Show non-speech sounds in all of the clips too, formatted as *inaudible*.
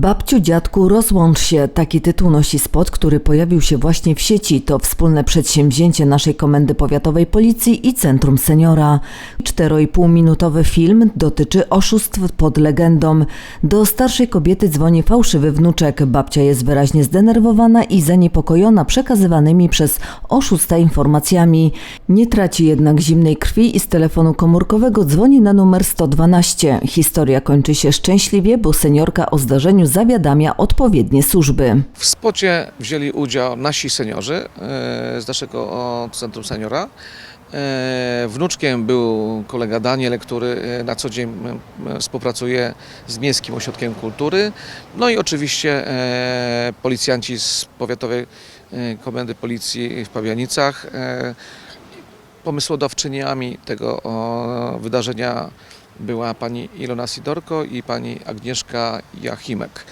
Babciu, dziadku, rozłącz się. Taki tytuł nosi spot, który pojawił się właśnie w sieci. To wspólne przedsięwzięcie naszej Komendy Powiatowej Policji i Centrum Seniora. 4,5-minutowy film dotyczy oszustw pod legendą. Do starszej kobiety dzwoni fałszywy wnuczek. Babcia jest wyraźnie zdenerwowana i zaniepokojona przekazywanymi przez oszusta informacjami. Nie traci jednak zimnej krwi i z telefonu komórkowego dzwoni na numer 112. Historia kończy się szczęśliwie, bo seniorka o zdarzeniu zawiadamia odpowiednie służby. W spocie wzięli udział nasi seniorzy e, z naszego Centrum Seniora. E, Wnuczkiem był kolega Daniel, który e, na co dzień współpracuje z Miejskim Ośrodkiem Kultury. No i oczywiście policjanci z Powiatowej Komendy Policji w Pawianicach. Pomysłodawczyniami tego wydarzenia była pani Ilona Sidorko i pani Agnieszka Jachimek,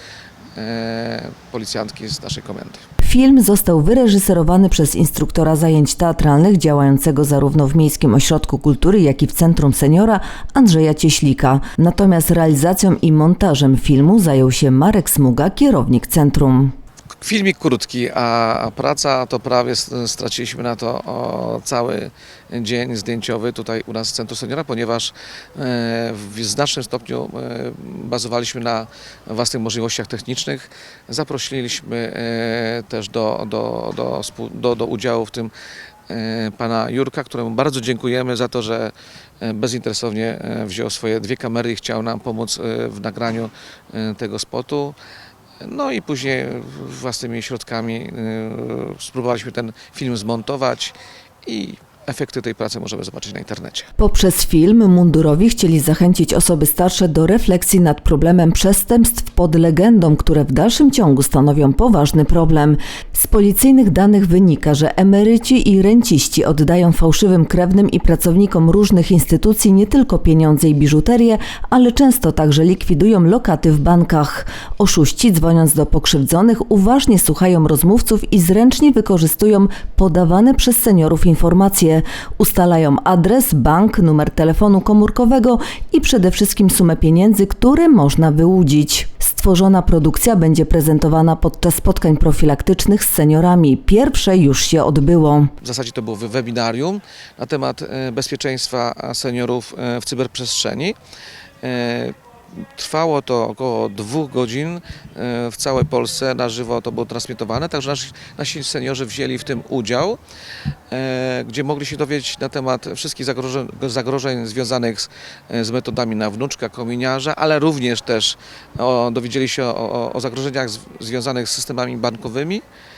e, policjantki z naszej komendy. Film został wyreżyserowany przez instruktora zajęć teatralnych działającego zarówno w Miejskim Ośrodku Kultury, jak i w Centrum Seniora Andrzeja Cieślika. Natomiast realizacją i montażem filmu zajął się Marek Smuga, kierownik centrum. Filmik krótki, a praca to prawie straciliśmy na to cały dzień zdjęciowy tutaj u nas w Centrum Seniora, ponieważ e, w znacznym stopniu e, bazowaliśmy na własnych możliwościach technicznych. Zaprosiliśmy e, też do, do, do, do, do udziału w tym pana Jurka, któremu bardzo dziękujemy za to, że bezinteresownie wziął swoje dwie kamery i chciał nam pomóc w nagraniu tego spotu. No i później własnymi środkami y, spróbowaliśmy ten film zmontować i efekty tej pracy możemy zobaczyć na internecie. Poprzez film mundurowi chcieli zachęcić osoby starsze do refleksji nad problemem przestępstw pod legendą, które w dalszym ciągu stanowią poważny problem. Z policyjnych danych wynika, że emeryci i renciści oddają fałszywym krewnym i pracownikom różnych instytucji nie tylko pieniądze i biżuterię, ale często także likwidują lokaty w bankach. Oszuści, dzwoniąc do pokrzywdzonych, uważnie słuchają rozmówców i zręcznie wykorzystują podawane przez seniorów informacje. Ustalają adres, bank, numer telefonu komórkowego i przede wszystkim sumę pieniędzy, które można wyłudzić. Stworzona produkcja będzie prezentowana podczas spotkań profilaktycznych z seniorami. Pierwsze już się odbyło. W zasadzie to było we- webinarium na temat e, bezpieczeństwa seniorów e, w cyberprzestrzeni. E, Trwało to około dwóch godzin e, w całej Polsce, na żywo to było transmitowane, także nasi, nasi seniorzy wzięli w tym udział, e, gdzie mogli się dowiedzieć na temat wszystkich zagrożeń, zagrożeń związanych z, z metodami na wnuczka, kominiarza, ale również też o, dowiedzieli się o, o, zagrożeniach z, związanych z systemami bankowymi, e,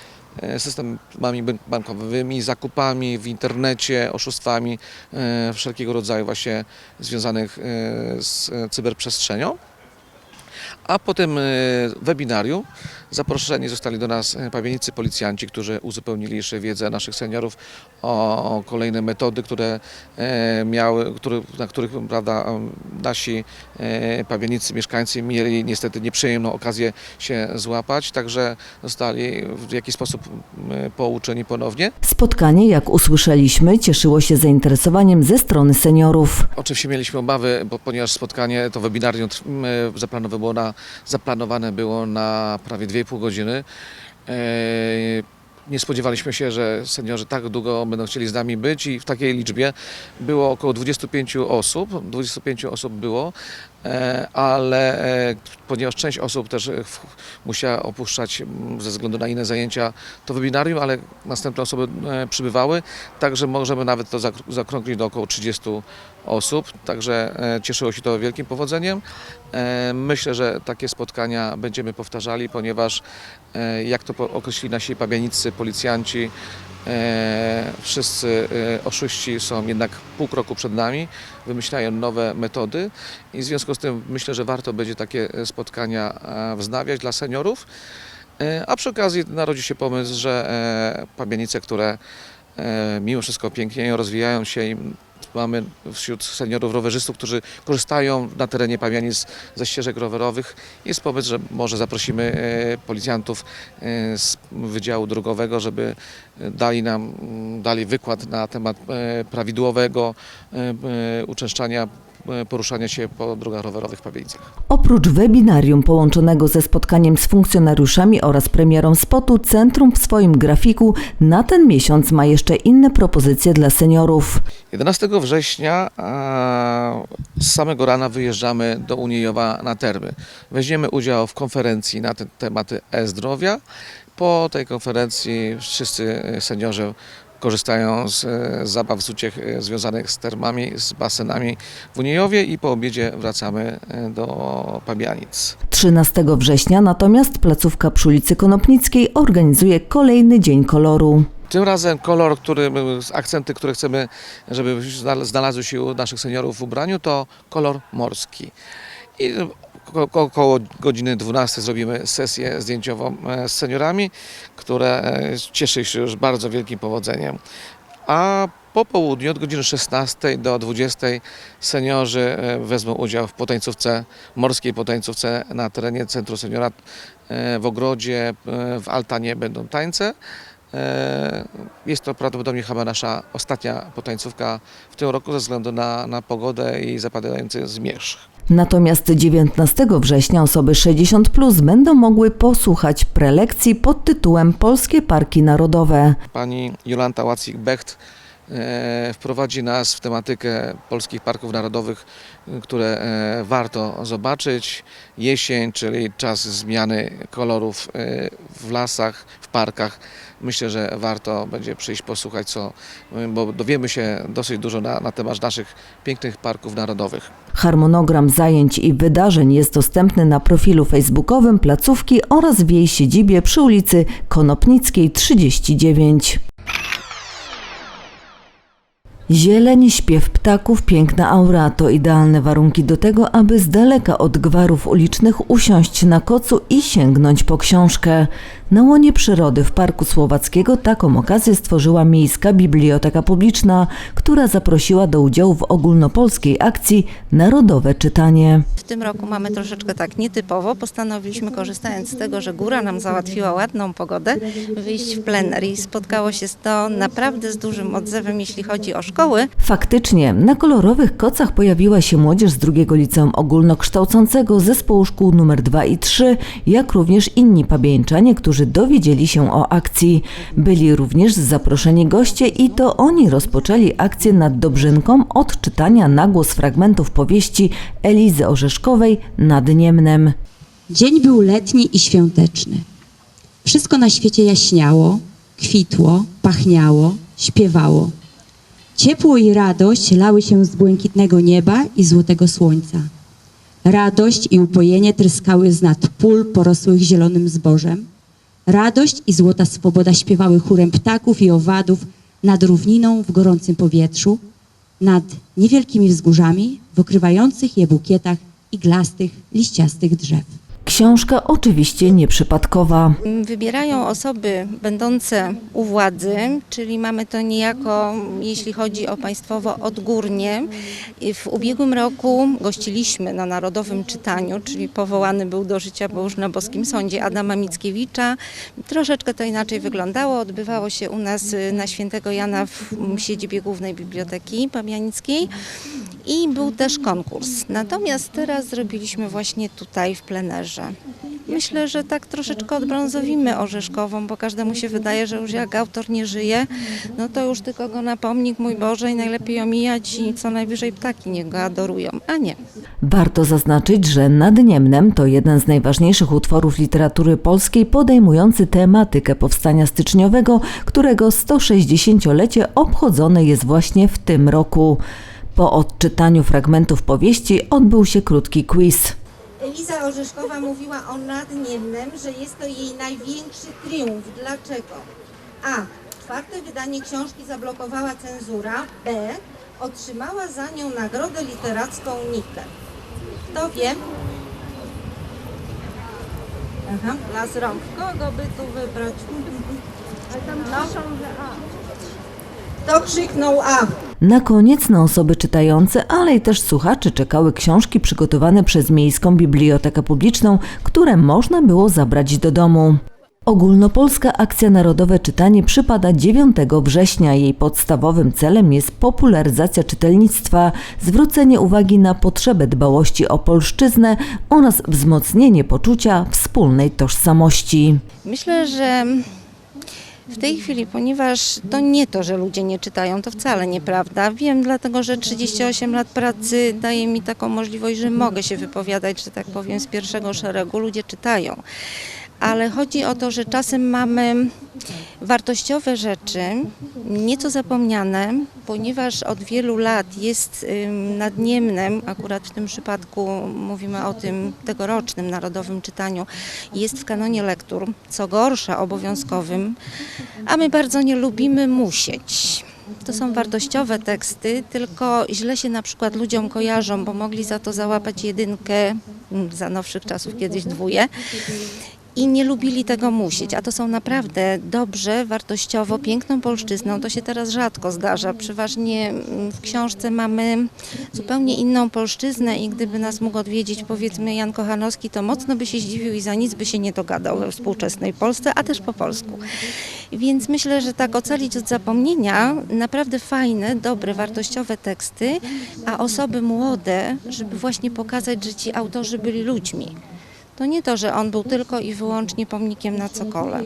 systemami ban- bankowymi, zakupami w internecie, oszustwami e, wszelkiego rodzaju właśnie związanych e, z e, cyberprzestrzenią. A po tym e, webinarium zaproszeni zostali do nas e, pawienicy policjanci, którzy uzupełnili jeszcze wiedzę naszych seniorów o, kolejne metody, które e, miały, który, na których prawda, em, nasi e, pawienicy, mieszkańcy mieli niestety nieprzyjemną okazję się złapać, także zostali w jakiś sposób pouczeni ponownie. Spotkanie, jak usłyszeliśmy, cieszyło się zainteresowaniem ze strony seniorów. Oczywiście mieliśmy obawy, bo ponieważ spotkanie, to webinarium zaplanowane było na, zaplanowane było na prawie 2,5 godziny. E, Nie spodziewaliśmy się, że seniorzy tak długo będą chcieli z nami być i w takiej liczbie było około 25 osób. 25 osób było, e, ale e, ponieważ część osób też musiała opuszczać ze względu na inne zajęcia to webinarium, ale następne osoby przybywały, także możemy nawet to zak- zakrąglić do około 30 osób, także e, cieszyło się to wielkim powodzeniem. E, Myślę, że takie spotkania będziemy powtarzali, ponieważ e, jak to określili nasi pabianicy, policjanci, wszyscy oszuści są jednak pół kroku przed nami, wymyślają nowe metody i w związku z tym myślę, że warto będzie takie spotkania wznawiać dla seniorów. A przy okazji narodzi się pomysł, że pabianice, które mimo wszystko pięknie rozwijają się mamy wśród seniorów rowerzystów, którzy korzystają na terenie Pabianic ze ścieżek rowerowych. Jest pomysł, że może zaprosimy e, policjantów e, z Wydziału Drogowego, żeby e, dali nam dali wykład na temat prawidłowego uczęszczania poruszania się po drogach rowerowych w Pawielicach. Oprócz webinarium połączonego ze spotkaniem z funkcjonariuszami oraz premierą spotu, centrum w swoim grafiku na ten miesiąc ma jeszcze inne propozycje dla seniorów. 11 września z samego rana wyjeżdżamy do Uniejowa na termy. Weźmiemy udział w konferencji na te tematy e-zdrowia. Po tej konferencji wszyscy seniorzy korzystają z, e, zabaw, z uciech e, związanych z termami, z basenami w Uniejowie i po obiedzie wracamy e, do Pabianic. 13 września natomiast placówka przy ulicy Konopnickiej organizuje kolejny Dzień Koloru. Tym razem kolor, który, akcenty, które chcemy, żeby znal- znalazły się u naszych seniorów w ubraniu, to kolor morski. I około godziny 12 zrobimy sesję zdjęciową e, z seniorami, które e, cieszy się już bardzo wielkim powodzeniem. A po południu od godziny 16 do 20 seniorzy e, wezmą udział w potańcówce, morskiej potańcówce na terenie Centrum Seniora w ogrodzie, w altanie będą tańce. Jest to prawdopodobnie chyba nasza ostatnia potańcówka w tym roku ze względu na, na pogodę i zapadający zmierzch. Natomiast 19 września osoby 60 plus będą mogły posłuchać prelekcji pod tytułem Polskie Parki Narodowe. Pani Jolanta Łacik-Becht wprowadzi nas w tematykę polskich parków narodowych, e, które e, warto zobaczyć. Jesień, czyli czas zmiany kolorów e, w lasach, w parkach. Myślę, że warto będzie przyjść posłuchać, co, e, bo dowiemy się dosyć dużo na, na temat naszych pięknych parków narodowych. Harmonogram zajęć i wydarzeń jest dostępny na profilu facebookowym placówki oraz w jej siedzibie przy ulicy Konopnickiej 39. Zieleń, śpiew ptaków, piękna aura to idealne warunki do tego, aby z daleka od gwarów ulicznych usiąść na kocu i sięgnąć po książkę. Na łonie przyrody w Parku Słowackiego taką okazję stworzyła Miejska Biblioteka Publiczna, która zaprosiła do udziału w ogólnopolskiej akcji Narodowe Czytanie. W tym roku mamy troszeczkę tak nietypowo. Postanowiliśmy, korzystając z tego, że góra nam załatwiła ładną pogodę, wyjść w plener i spotkało się to naprawdę z dużym odzewem, jeśli chodzi o szkoły. Faktycznie, na kolorowych kocach pojawiła się młodzież z drugiego liceum ogólnokształcącego zespołu szkół nr 2 i 3, jak również inni pabieńczanie, którzy dowiedzieli się o akcji. Byli również zaproszeni goście i to oni rozpoczęli akcję nad Dobrzynką od czytania na głos fragmentów powieści Elizy Orzeszkowej nad Niemnem. Dzień był letni i świąteczny. Wszystko na świecie jaśniało, kwitło, pachniało, śpiewało. Ciepło i radość lały się z błękitnego nieba i złotego słońca. Radość i upojenie tryskały z nad pól porosłych zielonym zbożem. Radość i złota swoboda śpiewały chórem ptaków i owadów nad równiną w gorącym powietrzu, nad niewielkimi wzgórzami w okrywających je bukietach iglastych, liściastych drzew. Książka oczywiście nieprzypadkowa. Wybierają osoby będące u władzy, czyli mamy to niejako, jeśli chodzi o państwowo, odgórnie. W ubiegłym roku gościliśmy na Narodowym Czytaniu, czyli powołany był do życia, bo już na Boskim Sądzie, Adama Mickiewicza. Troszeczkę to inaczej wyglądało. Odbywało się u nas y, na Świętego Jana w siedzibie Głównej Biblioteki Pabianickiej i był też konkurs. Natomiast teraz zrobiliśmy właśnie tutaj w plenerze. Myślę, że tak troszeczkę odbrązowimy Orzeszkową, bo każdemu się wydaje, że już jak autor nie żyje, no to już tylko go na pomnik, mój Boże, i najlepiej omijać i co najwyżej ptaki niech go adorują, a nie. Warto zaznaczyć, że Nad Niemnem to jeden z najważniejszych utworów literatury polskiej podejmujący tematykę powstania styczniowego, którego 160-lecie obchodzone jest właśnie w tym roku. Po odczytaniu fragmentów powieści odbył się krótki quiz. Eliza Orzeszkowa mówiła o nadniemnem, że jest to jej największy triumf. Dlaczego? A. Czwarte wydanie książki zablokowała cenzura. B. Otrzymała za nią nagrodę literacką Nikę. Kto wie? Aha, las rąk. Kogo by tu wybrać? *laughs* No. Kto krzyknął A? Na koniec na osoby czytające, ale i też słuchaczy czekały książki przygotowane przez Miejską Bibliotekę Publiczną, które można było zabrać do domu. Ogólnopolska Akcja Narodowe Czytanie przypada 9 września. Jej podstawowym celem jest popularyzacja czytelnictwa, zwrócenie uwagi na potrzebę dbałości o polszczyznę oraz wzmocnienie poczucia wspólnej tożsamości. Myślę, że w tej chwili, ponieważ to nie to, że ludzie nie czytają, to wcale nieprawda. Wiem, dlatego że 38 lat pracy daje mi taką możliwość, że mogę się wypowiadać, że tak powiem, z pierwszego szeregu. Ludzie czytają. Ale chodzi o to, że czasem mamy wartościowe rzeczy, nieco zapomniane, ponieważ od wielu lat jest nadniemnem, akurat w tym przypadku mówimy o tym tegorocznym narodowym czytaniu, jest w kanonie lektur, co gorsza obowiązkowym, a my bardzo nie lubimy musieć. To są wartościowe teksty, tylko źle się na przykład ludziom kojarzą, bo mogli za to załapać jedynkę, mm, za nowszych czasów kiedyś dwóje i nie lubili tego musieć, a to są naprawdę dobrze, wartościowo, piękną polszczyzną. To się teraz rzadko zdarza. Przeważnie mm, w książce mamy zupełnie inną polszczyznę i gdyby nas mógł odwiedzić powiedzmy Jan Kochanowski, to mocno by się zdziwił i za nic by się nie dogadał we współczesnej Polsce, a też po polsku. Więc myślę, że tak ocalić od zapomnienia naprawdę fajne, dobre, wartościowe teksty, a osoby młode, żeby właśnie pokazać, że ci autorzy byli ludźmi. To nie to, że on był tylko i wyłącznie pomnikiem na cokole.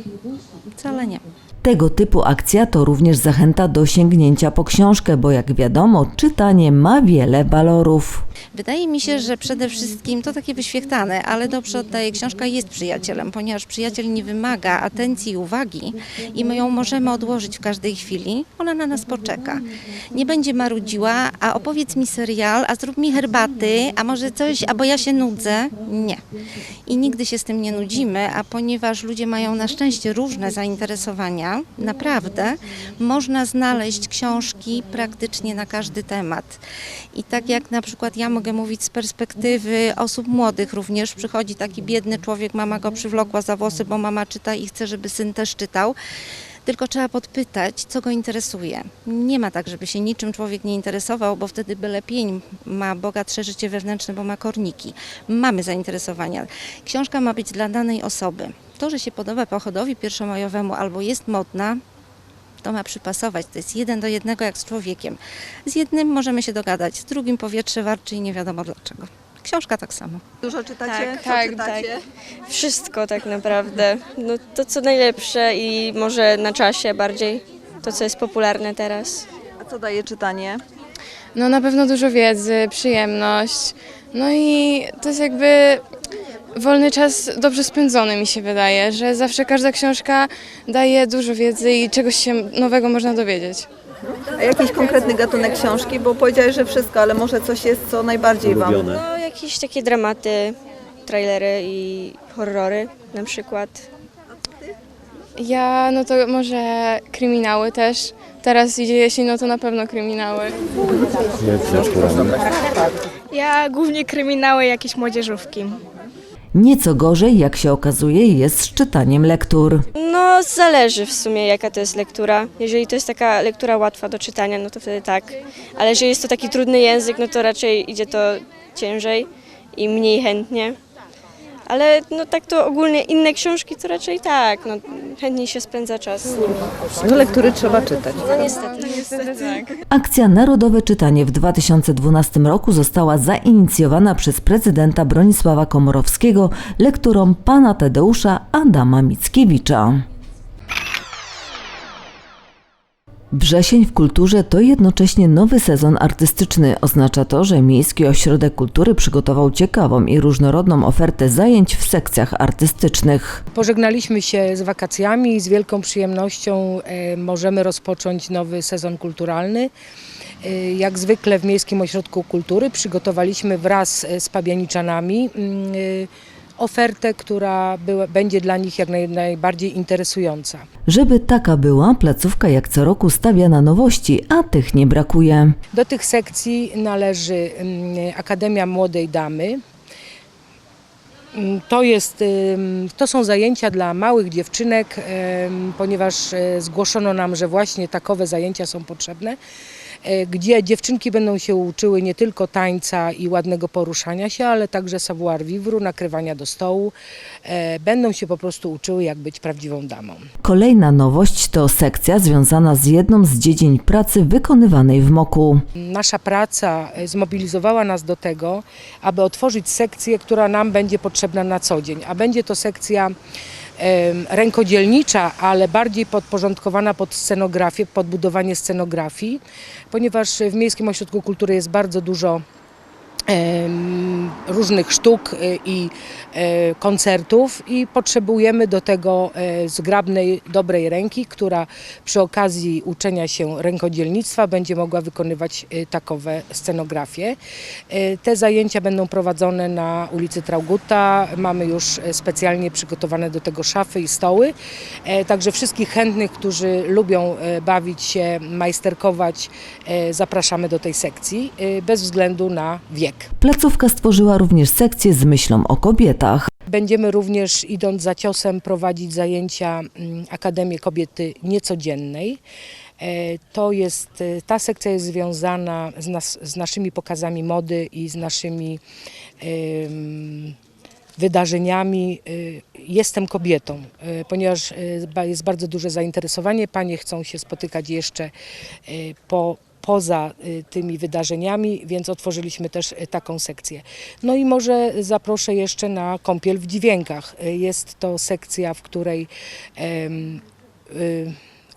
Wcale nie. Tego typu akcja to również zachęta do sięgnięcia po książkę, bo jak wiadomo, czytanie ma wiele walorów. Wydaje mi się, że przede wszystkim to takie wyświechtane, ale dobrze oddaję, książka jest przyjacielem, ponieważ przyjaciel nie wymaga atencji i uwagi i my ją możemy odłożyć w każdej chwili, ona na nas poczeka. Nie będzie marudziła, a opowiedz mi serial, a zrób mi herbaty, a może coś, a bo ja się nudzę. Nie. I nigdy się z tym nie nudzimy, a ponieważ ludzie mają na szczęście różne zainteresowania, naprawdę można znaleźć książki praktycznie na każdy temat. I tak jak na przykład ja mogę mówić z perspektywy osób młodych również, przychodzi taki biedny człowiek, mama go przywlokła za włosy, bo mama czyta i chce, żeby syn też czytał. Tylko trzeba podpytać, co go interesuje. Nie ma tak, żeby się niczym człowiek nie interesował, bo wtedy byle pień ma bogatsze życie wewnętrzne, bo ma korniki. Mamy zainteresowania. Książka ma być dla danej osoby. To, że się podoba pochodowi pierwszomajowemu albo jest modna, to ma przypasować. To jest jeden do jednego jak z człowiekiem. Z jednym możemy się dogadać, z drugim powietrze warczy i nie wiadomo dlaczego. Książka tak samo. Dużo czytacie? Tak, Co tak, czytacie? Wszystko tak naprawdę. No, to co najlepsze i może na czasie bardziej. To co jest popularne teraz. A co daje czytanie? No na pewno dużo wiedzy, przyjemność. No i to jest jakby wolny czas dobrze spędzony mi się wydaje, że zawsze każda książka daje dużo wiedzy i czegoś się nowego można dowiedzieć. A jakiś konkretny gatunek książki? Bo powiedziałeś, że wszystko, ale może coś jest, co najbardziej Wam... No jakieś takie dramaty, trailery i horrory na przykład. Ja no to może kryminały też. Teraz idzie jesień, no to na pewno kryminały. Ja głównie kryminały, jakieś młodzieżówki. Nieco gorzej, jak się okazuje, jest z czytaniem lektur. No zależy w sumie jaka to jest lektura. Jeżeli to jest taka lektura łatwa do czytania, no to wtedy tak. Ale jeżeli jest to taki trudny język, no to raczej idzie to ciężej i mniej chętnie. Ale no tak to ogólnie inne książki to raczej tak, no chętniej się spędza czas z nimi. No lektury trzeba czytać. No niestety. Akcja Narodowe Czytanie w 2012 roku została zainicjowana przez prezydenta Bronisława Komorowskiego lekturą pana Tadeusza Adama Mickiewicza. Wrzesień w kulturze to jednocześnie nowy sezon artystyczny. Oznacza to, że Miejski Ośrodek Kultury przygotował ciekawą i różnorodną ofertę zajęć w sekcjach artystycznych. Pożegnaliśmy się z wakacjami i z wielką przyjemnością e, możemy rozpocząć nowy sezon kulturalny. E, Jak zwykle w Miejskim Ośrodku Kultury przygotowaliśmy wraz z pabianiczanami mm, e, ofertę, która była, będzie dla nich jak naj, najbardziej interesująca. Żeby taka była, placówka jak co roku stawia na nowości, a tych nie brakuje. Do tych sekcji należy mm, Akademia Młodej Damy. Mm, To, jest, to są zajęcia dla małych dziewczynek, ponieważ e, zgłoszono nam, że właśnie takowe zajęcia są potrzebne. E, gdzie dziewczynki będą się uczyły nie tylko tańca i ładnego poruszania się, ale także savoir vivre, nakrywania do stołu. E, Będą się po prostu uczyły, jak być prawdziwą damą. Kolejna nowość to sekcja związana z jedną z dziedzin pracy wykonywanej w MOKU. Nasza praca e, zmobilizowała nas do tego, aby otworzyć sekcję, która nam będzie potrzebna na co dzień, a będzie to sekcja rękodzielnicza, ale bardziej podporządkowana pod scenografię, pod budowanie scenografii, ponieważ w Miejskim Ośrodku Kultury jest bardzo dużo różnych sztuk e, i e, koncertów i potrzebujemy do tego e, zgrabnej, dobrej ręki, która przy okazji uczenia się rękodzielnictwa będzie mogła wykonywać takowe scenografie. Te zajęcia będą prowadzone na ulicy Trauguta. Mamy już specjalnie przygotowane do tego szafy i stoły. Także wszystkich chętnych, którzy lubią bawić się, majsterkować, zapraszamy do tej sekcji bez względu na wiek. Placówka stworzyła również sekcję z myślą o kobietach. Będziemy również, idąc za ciosem, prowadzić zajęcia mm, Akademii Kobiety Niecodziennej. E, To jest, e, ta sekcja jest związana z, nas, z naszymi pokazami mody i z naszymi em, wydarzeniami. Y, Jestem kobietą, ponieważ jest bardzo duże zainteresowanie. Panie chcą się spotykać jeszcze po poza y, tymi wydarzeniami, więc otworzyliśmy też y, taką sekcję. No i może zaproszę jeszcze na kąpiel w dźwiękach. Y, Jest to sekcja, w której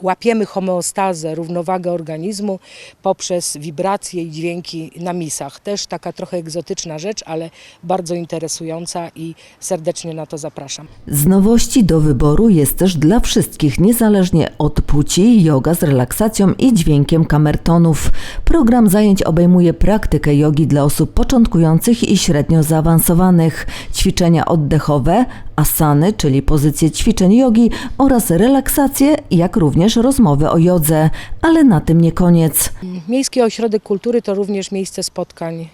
łapiemy homeostazę, równowagę organizmu poprzez wibracje i dźwięki na misach. Też taka trochę egzotyczna rzecz, ale bardzo interesująca i serdecznie na to zapraszam. Z nowości do wyboru jest też dla wszystkich, niezależnie od płci, yoga z relaksacją i dźwiękiem kamertonów. Program zajęć obejmuje praktykę jogi dla osób początkujących i średnio zaawansowanych, ćwiczenia oddechowe, asany, czyli pozycje ćwiczeń jogi oraz relaksacje, jak również rozmowy o jodze. Ale na tym nie koniec. Miejski Ośrodek Kultury to również miejsce spotkań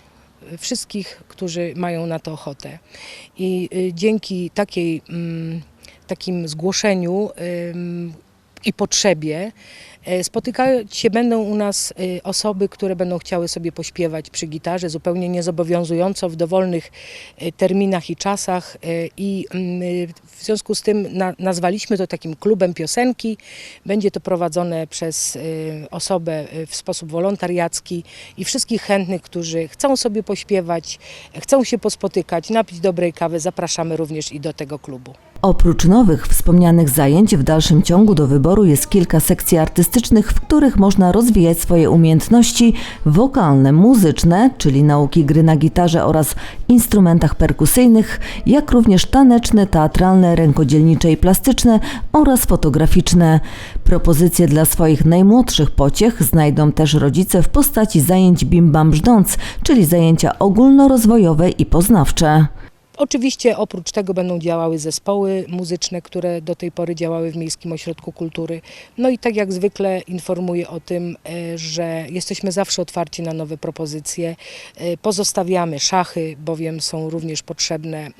wszystkich, którzy mają na to ochotę. I y, dzięki takiej, mm, takim zgłoszeniu i potrzebie e, spotykać się będą u nas y, osoby, które będą chciały sobie pośpiewać przy gitarze zupełnie niezobowiązująco w dowolnych y, terminach i czasach i mm, w związku z tym na, nazwaliśmy to takim klubem piosenki. Będzie to prowadzone przez osobę w sposób wolontariacki i wszystkich chętnych, którzy chcą sobie pośpiewać, chcą się pospotykać, napić dobrej kawy, zapraszamy również i do tego klubu. Oprócz nowych wspomnianych zajęć, w dalszym ciągu do wyboru jest kilka sekcji artystycznych, w których można rozwijać swoje umiejętności wokalne, muzyczne, czyli nauki gry na gitarze oraz instrumentach perkusyjnych, jak również taneczne, teatralne, rękodzielnicze i plastyczne oraz fotograficzne. Propozycje dla swoich najmłodszych pociech znajdą też rodzice w postaci zajęć Bim Bam Brzdąc, czyli zajęcia ogólnorozwojowe i poznawcze. Oczywiście oprócz tego będą działały zespoły muzyczne, które do tej pory działały w Miejskim Ośrodku Kultury. No i tak jak zwykle informuję o tym, e, że jesteśmy zawsze otwarci na nowe propozycje. E, Pozostawiamy szachy, bowiem są również potrzebne,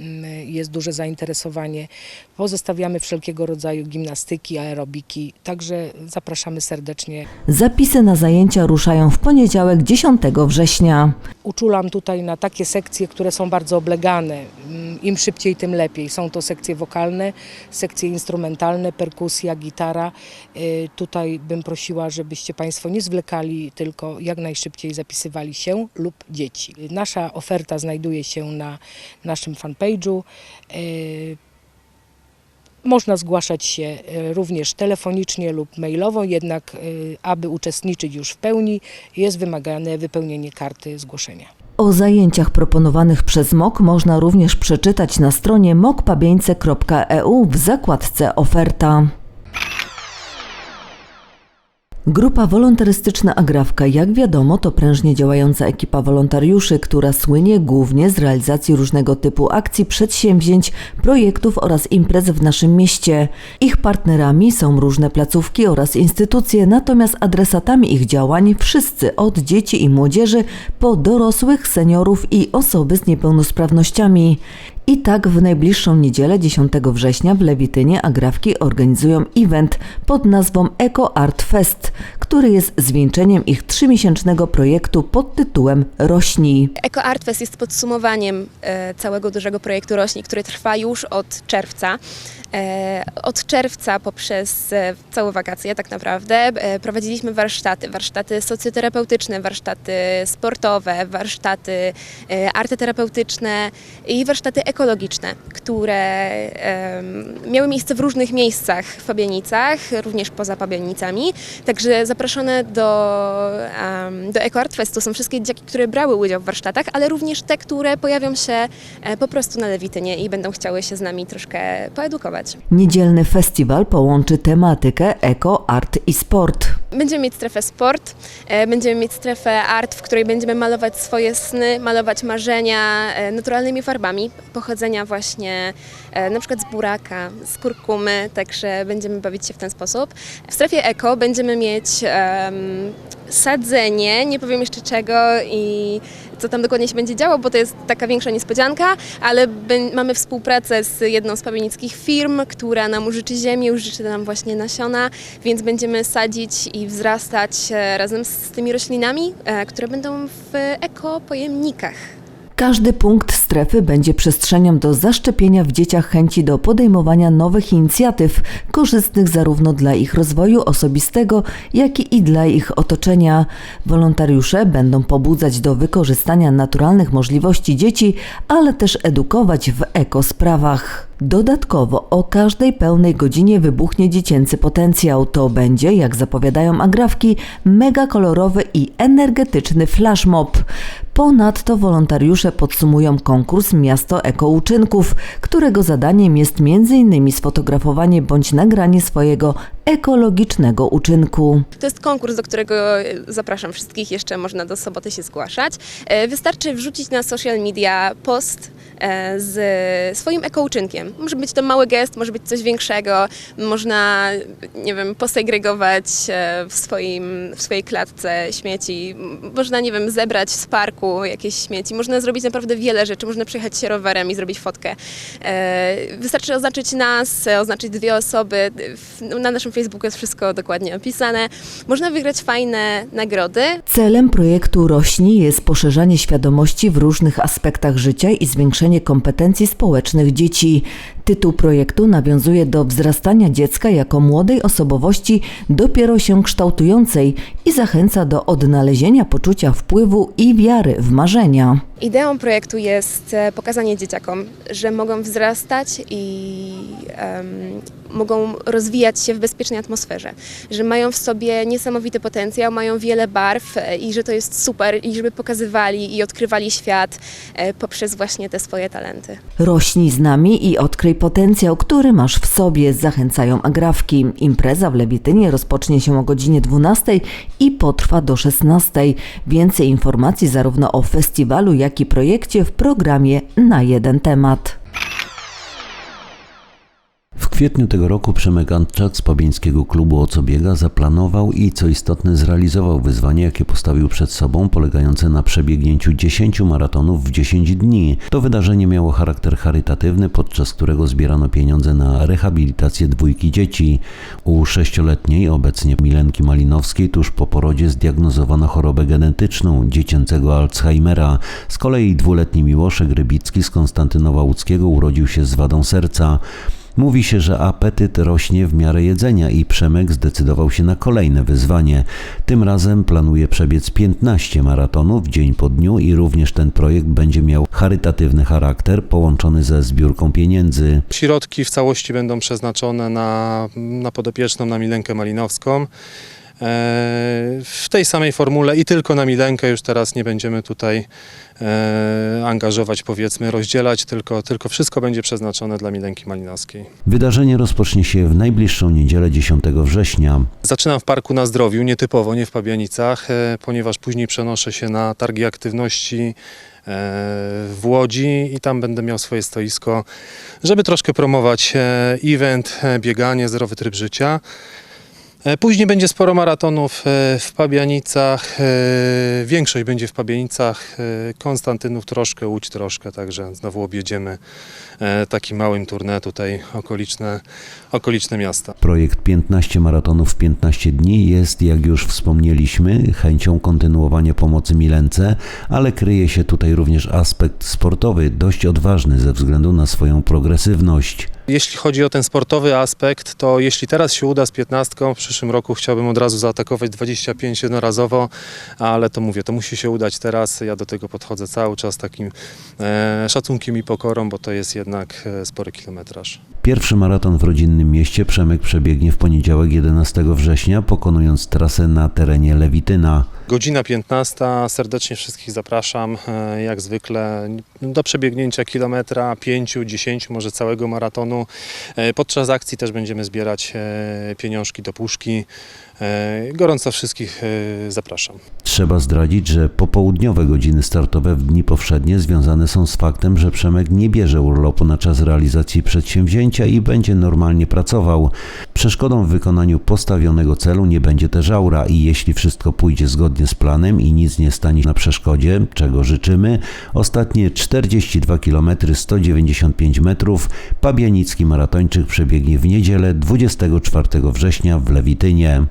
jest duże zainteresowanie. Pozostawiamy wszelkiego rodzaju gimnastyki, aerobiki, także zapraszamy serdecznie. Zapisy na zajęcia ruszają w poniedziałek 10 września. Uczulam tutaj na takie sekcje, które są bardzo oblegane. Mm, Im szybciej, tym lepiej. Są to sekcje wokalne, sekcje instrumentalne, perkusja, gitara. Y, Tutaj bym prosiła, żebyście Państwo nie zwlekali, tylko jak najszybciej zapisywali się lub dzieci. Nasza oferta znajduje się na naszym fanpage'u. Można zgłaszać się y, również telefonicznie lub mailowo, jednak y, aby uczestniczyć już w pełni jest wymagane wypełnienie karty zgłoszenia. O zajęciach proponowanych przez MOK można również przeczytać na stronie mokpabieńce.eu w zakładce Oferta. Grupa wolontarystyczna Agrawka, jak wiadomo, to prężnie działająca ekipa wolontariuszy, która słynie głównie z realizacji różnego typu akcji, przedsięwzięć, projektów oraz imprez w naszym mieście. Ich partnerami są różne placówki oraz instytucje, natomiast adresatami ich działań wszyscy od dzieci i młodzieży po dorosłych, seniorów i osoby z niepełnosprawnościami. I tak w najbliższą niedzielę 10 września w Lewitynie Agrawki organizują event pod nazwą Eco Art Fest, który jest zwieńczeniem ich trzymiesięcznego projektu pod tytułem Rośnij. Eco Art Fest jest podsumowaniem e, całego dużego projektu Rośni, który trwa już od czerwca. E, Od czerwca poprzez e, całe wakacje tak naprawdę e, prowadziliśmy warsztaty, warsztaty socjoterapeutyczne, warsztaty sportowe, warsztaty arteterapeutyczne i warsztaty ekologiczne, które miały miejsce w różnych miejscach w Pabianicach, również poza Pabianicami. Także zaproszone do, do Eco Art Festu są wszystkie dzieciaki, które brały udział w warsztatach, ale również te, które pojawią się po prostu na Lewitynie i będą chciały się z nami troszkę poedukować. Niedzielny festiwal połączy tematykę eko, art i sport. Będziemy mieć strefę sport, e, będziemy mieć strefę art, w której będziemy malować swoje sny, malować marzenia e, naturalnymi farbami pochodzenia właśnie e, na przykład z buraka, z kurkumy, także będziemy bawić się w ten sposób. W strefie eko będziemy mieć em, sadzenie, nie powiem jeszcze czego i co tam dokładnie się będzie działo, bo to jest taka większa niespodzianka, ale mamy współpracę z jedną z pabianickich firm, która nam użyczy ziemi, użyczy nam właśnie nasiona, więc będziemy sadzić i wzrastać e, razem z tymi roślinami, e, które będą w ekopojemnikach. Każdy punkt strefy będzie przestrzenią do zaszczepienia w dzieciach chęci do podejmowania nowych inicjatyw, korzystnych zarówno dla ich rozwoju osobistego, jak i dla ich otoczenia. Wolontariusze będą pobudzać do wykorzystania naturalnych możliwości dzieci, ale też edukować w ekosprawach. Dodatkowo o każdej pełnej godzinie wybuchnie dziecięcy potencjał. To będzie, jak zapowiadają agrafki, mega kolorowy i energetyczny flashmob. Ponadto wolontariusze podsumują konkurs Miasto Eko Uczynków, którego zadaniem jest m.in. sfotografowanie bądź nagranie swojego ekologicznego uczynku. To jest konkurs, do którego e, zapraszam wszystkich, jeszcze można do soboty się zgłaszać. E, Wystarczy wrzucić na social media post z swoim ekouczynkiem. Może być to mały gest, może być coś większego, można, nie wiem, posegregować e, w, swoim, w swojej klatce śmieci, można, nie wiem, zebrać z parku jakieś śmieci, można zrobić naprawdę wiele rzeczy, można przyjechać się rowerem i zrobić fotkę. E, Wystarczy oznaczyć nas, e, oznaczyć dwie osoby, W- na naszym Facebooku jest wszystko dokładnie opisane. Można wygrać fajne nagrody, Celem projektu Rośni jest poszerzanie świadomości w różnych aspektach życia i zwiększenie kompetencji społecznych dzieci. Tytuł projektu nawiązuje do wzrastania dziecka jako młodej osobowości dopiero się kształtującej i zachęca do odnalezienia poczucia wpływu i wiary w marzenia. Ideą projektu jest e, pokazanie dzieciakom, że mogą wzrastać i em, mogą rozwijać się w bezpiecznej atmosferze, że mają w sobie niesamowity potencjał, mają wiele barw e, i że to jest super i żeby pokazywali i odkrywali świat e, poprzez właśnie te swoje talenty. Rośnij z nami i odkryj potencjał, który masz w sobie, zachęcają agrafki. Impreza w Lewitynie rozpocznie się o godzinie 12 i potrwa do 16. Więcej informacji zarówno o festiwalu, jak i projekcie w programie na jeden temat. Kwietniu tego roku Przemek Antczak z Pabieńskiego Klubu O Co Biega zaplanował i co istotne zrealizował wyzwanie, jakie postawił przed sobą, polegające na przebiegnięciu 10 maratonów w 10 dni. To wydarzenie miało charakter charytatywny, podczas którego zbierano pieniądze na rehabilitację dwójki dzieci. U sześcioletniej, obecnie Milenki Malinowskiej, tuż po porodzie zdiagnozowano chorobę genetyczną dziecięcego Alzheimera. Z kolei dwuletni Miłoszek Rybicki z Konstantynowa Łódzkiego urodził się z wadą serca. Mówi się, że apetyt rośnie w miarę jedzenia i Przemek zdecydował się na kolejne wyzwanie. Tym razem planuje przebiec 15 maratonów dzień po dniu i również ten projekt będzie miał charytatywny charakter połączony ze zbiórką pieniędzy. Środki w całości będą przeznaczone na, na podopieczną, na Milenkę Malinowską. E, W tej samej formule i tylko na Milenkę już teraz nie będziemy tutaj e, angażować, powiedzmy, rozdzielać, tylko, tylko wszystko będzie przeznaczone dla Milenki Malinowskiej. Wydarzenie rozpocznie się w najbliższą niedzielę 10 września. Zaczynam w Parku na Zdrowiu, nietypowo, nie w Pabianicach, e, ponieważ później przenoszę się na targi aktywności w Łodzi i tam będę miał swoje stoisko, żeby troszkę promować event, bieganie, zdrowy tryb życia. E, Później będzie sporo maratonów e, w Pabianicach. e, Większość będzie w Pabianicach. Konstantynów troszkę, Łódź troszkę, także znowu objedziemy takim małym tournée tutaj okoliczne, okoliczne miasta. Projekt 15 maratonów w 15 dni jest, jak już wspomnieliśmy, chęcią kontynuowania pomocy Milence, ale kryje się tutaj również aspekt sportowy, dość odważny ze względu na swoją progresywność. Jeśli chodzi o ten sportowy aspekt, to jeśli teraz się uda z 15, w przyszłym roku chciałbym od razu zaatakować 25 jednorazowo, ale to mówię, to musi się udać teraz. Ja do tego podchodzę cały czas takim e, szacunkiem i pokorą, bo to jest jednak e, spory kilometraż. Pierwszy maraton w rodzinnym mieście Przemek przebiegnie w poniedziałek 11 września, pokonując trasę na terenie Lewityna. Godzina 15, serdecznie wszystkich zapraszam, e, jak zwykle, do przebiegnięcia kilometra, 5, 10, może całego maratonu. E, Podczas akcji też będziemy zbierać e, pieniążki do puszki. E, Gorąco wszystkich e, zapraszam. Trzeba zdradzić, że popołudniowe godziny startowe w dni powszednie związane są z faktem, że Przemek nie bierze urlopu na czas realizacji przedsięwzięcia i będzie normalnie pracował. Przeszkodą w wykonaniu postawionego celu nie będzie też aura i jeśli wszystko pójdzie zgodnie z planem i nic nie stanie na przeszkodzie, czego życzymy, ostatnie 42 km 195 metrów Pabianicki maratończyk przebiegnie w niedzielę 24 września w Lewitynie.